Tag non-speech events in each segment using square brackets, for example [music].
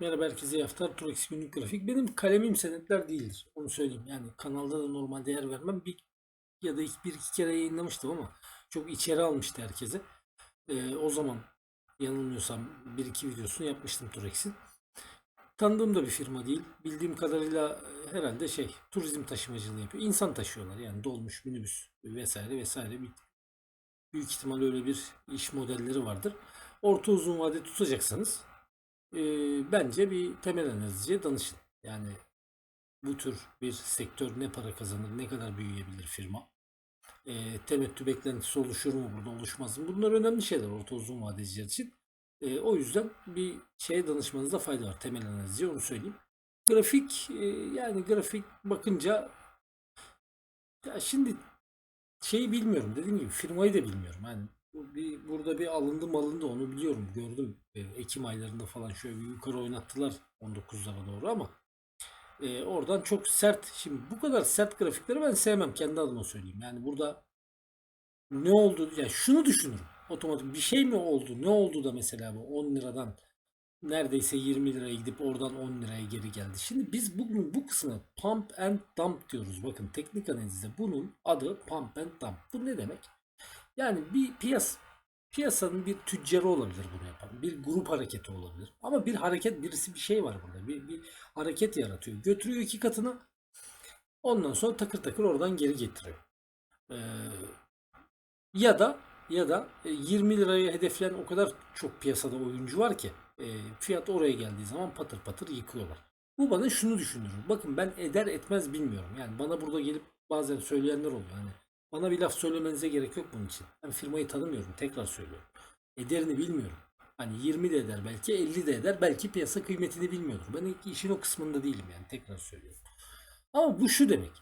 Merhaba herkese iyi haftalar. Turex günlük grafik. Benim kalemim senetler değildir. Onu söyleyeyim. Yani kanalda da normal değer vermem. Bir ya da iki, bir iki kere yayınlamıştım ama çok içeri almıştı herkese. Ee, o zaman yanılmıyorsam bir iki videosunu yapmıştım Turex'in. Tanıdığım da bir firma değil. Bildiğim kadarıyla e, herhalde şey turizm taşımacılığı yapıyor. İnsan taşıyorlar yani dolmuş, minibüs vesaire vesaire. Bir, büyük ihtimal öyle bir iş modelleri vardır. Orta uzun vade tutacaksanız e, bence bir temel analizciye danışın. Yani bu tür bir sektör ne para kazanır, ne kadar büyüyebilir firma? E, temettü beklentisi oluşur mu burada, oluşmaz mı? Bunlar önemli şeyler orta uzun vadeciler için. E, o yüzden bir şeye danışmanızda fayda var. Temel analizci onu söyleyeyim. Grafik e, yani grafik bakınca ya şimdi şeyi bilmiyorum dediğim gibi firmayı da bilmiyorum. Yani bir, burada bir alındı malındı onu biliyorum gördüm. E, Ekim aylarında falan şöyle bir yukarı oynattılar 19'lara doğru ama e, oradan çok sert. Şimdi bu kadar sert grafikleri ben sevmem kendi adıma söyleyeyim. Yani burada ne oldu? Ya şunu düşünürüm. Otomatik bir şey mi oldu? Ne oldu da mesela bu 10 liradan neredeyse 20 liraya gidip oradan 10 liraya geri geldi. Şimdi biz bugün bu kısmına pump and dump diyoruz. Bakın teknik analizde bunun adı pump and dump. Bu ne demek? Yani bir piyas piyasanın bir tüccarı olabilir bunu yapan. Bir grup hareketi olabilir. Ama bir hareket birisi bir şey var burada. Bir, bir hareket yaratıyor. Götürüyor iki katına. Ondan sonra takır takır oradan geri getiriyor. Ee, ya da ya da e, 20 liraya hedefleyen o kadar çok piyasada oyuncu var ki e, fiyat oraya geldiği zaman patır patır yıkıyorlar. Bu bana şunu düşündürür. Bakın ben eder etmez bilmiyorum. Yani bana burada gelip bazen söyleyenler oluyor. Hani bana bir laf söylemenize gerek yok bunun için. Ben firmayı tanımıyorum. Tekrar söylüyorum. Ederini bilmiyorum. Hani 20 de eder belki 50 de eder. Belki piyasa kıymetini bilmiyordur. Ben işin o kısmında değilim yani. Tekrar söylüyorum. Ama bu şu demek.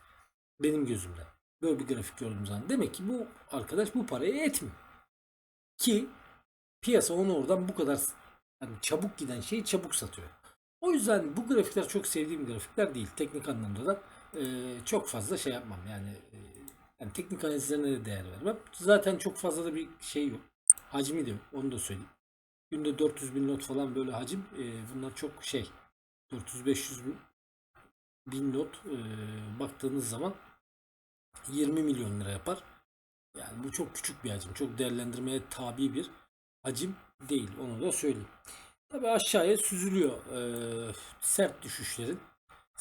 Benim gözümden. Böyle bir grafik gördüğüm zaman. Demek ki bu arkadaş bu parayı etmiyor. Ki piyasa onu oradan bu kadar hani çabuk giden şeyi çabuk satıyor. O yüzden bu grafikler çok sevdiğim grafikler değil. Teknik anlamda da e, çok fazla şey yapmam. Yani, yani teknik analizlerine de değer vermem. Zaten çok fazla da bir şey yok. Hacmi de. Onu da söyleyeyim. Günde 400 bin not falan böyle hacim. E, bunlar çok şey. 400-500 bin, bin not e, baktığınız zaman 20 milyon lira yapar. Yani bu çok küçük bir hacim. Çok değerlendirmeye tabi bir hacim değil. Onu da söyleyeyim. Tabi aşağıya süzülüyor. Ee, sert düşüşlerin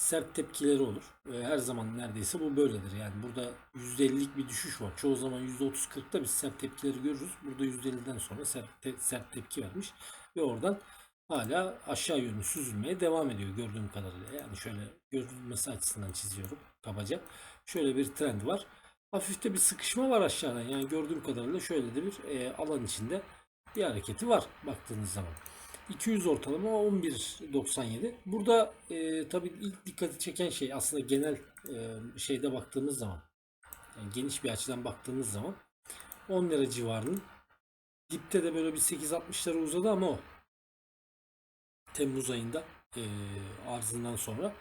sert tepkileri olur. Her zaman neredeyse bu böyledir. Yani burada %50'lik bir düşüş var. Çoğu zaman %30-40'da biz sert tepkileri görürüz. Burada %50'den sonra sert, te- sert tepki vermiş. Ve oradan hala aşağı yönlü süzülmeye devam ediyor gördüğüm kadarıyla. Yani şöyle görülmesi açısından çiziyorum kabaca. Şöyle bir trend var. Hafifte bir sıkışma var aşağıdan. Yani gördüğüm kadarıyla şöyle de bir e, alan içinde bir hareketi var baktığınız zaman. 200 ortalama 11.97. Burada e, tabii ilk dikkati çeken şey aslında genel e, şeyde baktığımız zaman yani geniş bir açıdan baktığımız zaman 10 lira civarının dipte de böyle bir 8.60'lara uzadı ama o Temmuz ayında e, arzından sonra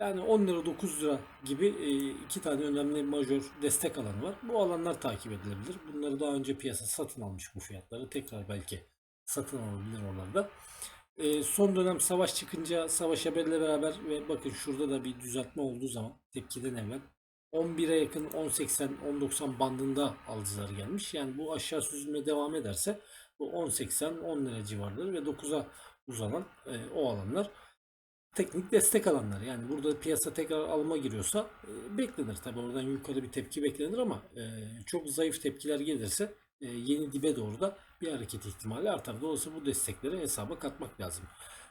yani 10 lira 9 lira gibi e, iki tane önemli majör destek alanı var. Bu alanlar takip edilebilir. Bunları daha önce piyasa satın almış bu fiyatları. Tekrar belki satın alabilir oralarda. E, son dönem savaş çıkınca savaş haberle beraber ve bakın şurada da bir düzeltme olduğu zaman tepkiden evvel 11'e yakın 10.80 10.90 bandında alıcılar gelmiş. Yani bu aşağı süzülme devam ederse bu 10.80 10 lira civarları ve 9'a uzanan e, o alanlar teknik destek alanlar. Yani burada piyasa tekrar alma giriyorsa e, beklenir. Tabi oradan yukarı bir tepki beklenir ama e, çok zayıf tepkiler gelirse e, yeni dibe doğru da bir hareket ihtimali artar. Dolayısıyla bu destekleri hesaba katmak lazım.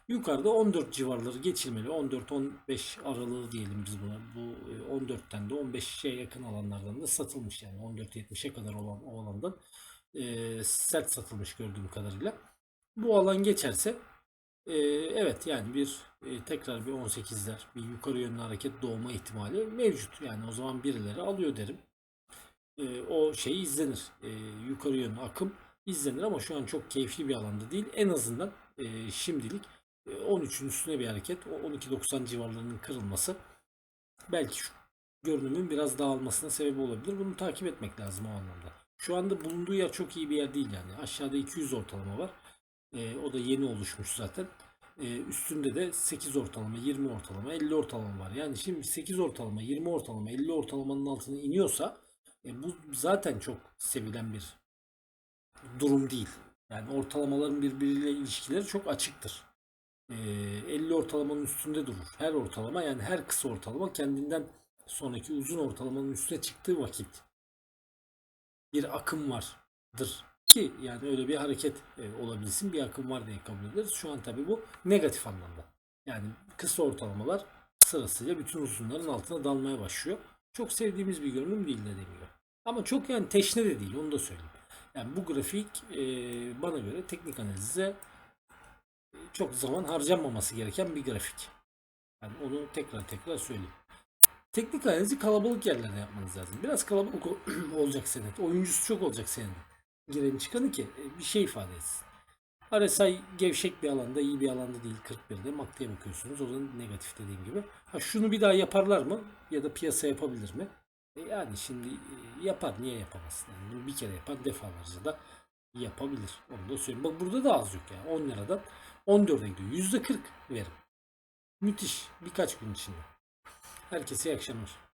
Yukarıda 14 civarları geçilmeli. 14-15 aralığı diyelim biz buna. Bu e, 14'ten de 15'e yakın alanlardan da satılmış. Yani 14-70'e kadar olan o alandan e, sert satılmış gördüğüm kadarıyla. Bu alan geçerse e, evet yani bir e, tekrar bir 18'ler bir yukarı yönlü hareket doğma ihtimali mevcut. Yani o zaman birileri alıyor derim. E, o şey izlenir. E, yukarı yönlü akım izlenir ama şu an çok keyifli bir alanda değil. En azından e, şimdilik e, 13'ün üstüne bir hareket. O 12.90 civarlarının kırılması belki şu görünümün biraz dağılmasına sebep olabilir. Bunu takip etmek lazım o anlamda. Şu anda bulunduğu yer çok iyi bir yer değil yani. Aşağıda 200 ortalama var. E, o da yeni oluşmuş zaten. Ee, üstünde de 8 ortalama, 20 ortalama, 50 ortalama var. Yani şimdi 8 ortalama, 20 ortalama, 50 ortalamanın altına iniyorsa e, bu zaten çok sevilen bir durum değil. Yani ortalamaların birbiriyle ilişkileri çok açıktır. Ee, 50 ortalamanın üstünde durur. Her ortalama yani her kısa ortalama kendinden sonraki uzun ortalamanın üstüne çıktığı vakit bir akım vardır. Ki yani öyle bir hareket e, olabilsin bir akım var diye kabul ederiz. Şu an tabii bu negatif anlamda. Yani kısa ortalamalar sırasıyla bütün uzunların altına dalmaya başlıyor. Çok sevdiğimiz bir görünüm değil dediğim gibi. Ama çok yani teşne de değil onu da söyleyeyim. Yani bu grafik e, bana göre teknik analize e, çok zaman harcanmaması gereken bir grafik. Yani onu tekrar tekrar söyleyeyim. Teknik analizi kalabalık yerlerde yapmanız lazım. Biraz kalabalık ol- [clears throat] olacak senet. Oyuncusu çok olacak senin. Gireni çıkanı ki e, bir şey ifade etsin. RSI gevşek bir alanda, iyi bir alanda değil 41'de. MACD'ye bakıyorsunuz. O zaman negatif dediğim gibi. Ha şunu bir daha yaparlar mı? Ya da piyasa yapabilir mi? E yani şimdi e, yapar. Niye yapamasın? Yani bunu bir kere yapan defalarca da yapabilir. Onu da söyleyeyim. Bak burada da az yok yani. 10 liradan 14'e gidiyor. %40 verim. Müthiş. Birkaç gün içinde. Herkese iyi akşamlar.